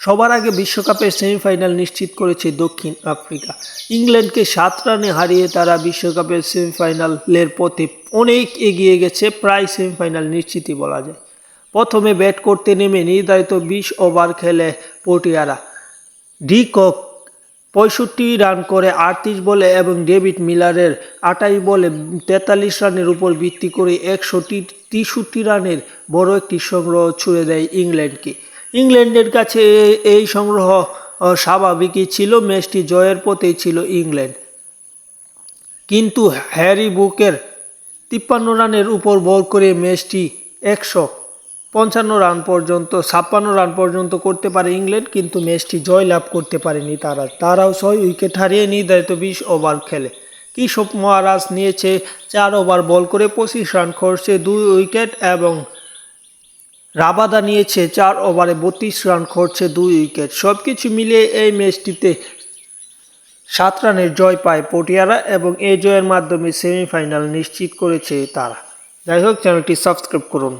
সবার আগে বিশ্বকাপের সেমিফাইনাল নিশ্চিত করেছে দক্ষিণ আফ্রিকা। ইংল্যান্ডকে সাত রানে হারিয়ে তারা বিশ্বকাপের সেমিফাইনালের পথে অনেক এগিয়ে গেছে, প্রায় সেমিফাইনাল নিশ্চিতই বলা যায়। প্রথমে ব্যাট করতে নেমে নির্ধারিত বিশ ওভার খেলে পটিয়ারা ডি কক পঁয়ষট্টি রান করে আটত্রিশ বলে এবং ডেভিড মিলারের আটাইশ বলে তেতাল্লিশ রানের উপর ভিত্তি করে একশো তেষট্টি রানের বড় একটি সংগ্রহ ছুড়ে দেয় ইংল্যান্ডকে। ইংল্যান্ডের কাছে এই সংগ্রহ স্বাভাবিকই ছিল ম্যাচটি জয়ের পথেই ছিল ইংল্যান্ড। কিন্তু হ্যারি বুকের তিপ্পান্ন রানের উপর বল করে ম্যাচটি একশো পঞ্চান্ন রান পর্যন্ত, ছাপ্পান্ন রান পর্যন্ত করতে পারে ইংল্যান্ড, কিন্তু ম্যাচটি জয়লাভ করতে পারেনি তারা। তারাও ছয় উইকেট হারিয়ে নির্ধারিত বিশ ওভার খেলে। কৃষক মহারাজ নিয়েছে চার ওভার বল করে পঁচিশ রান খরচে দুই উইকেট এবং রাবাদা নিয়েছে, চার ওভারে বত্রিশ রান করছে, দুই উইকেট। সব কিছু মিলিয়ে এই ম্যাচটিতে সাত রানের জয় পায় পটিয়ারা এবং এই জয়ের মাধ্যমে সেমিফাইনাল নিশ্চিত করেছে তারা। যাই হোক, চ্যানেলটি সাবস্ক্রাইব করুন।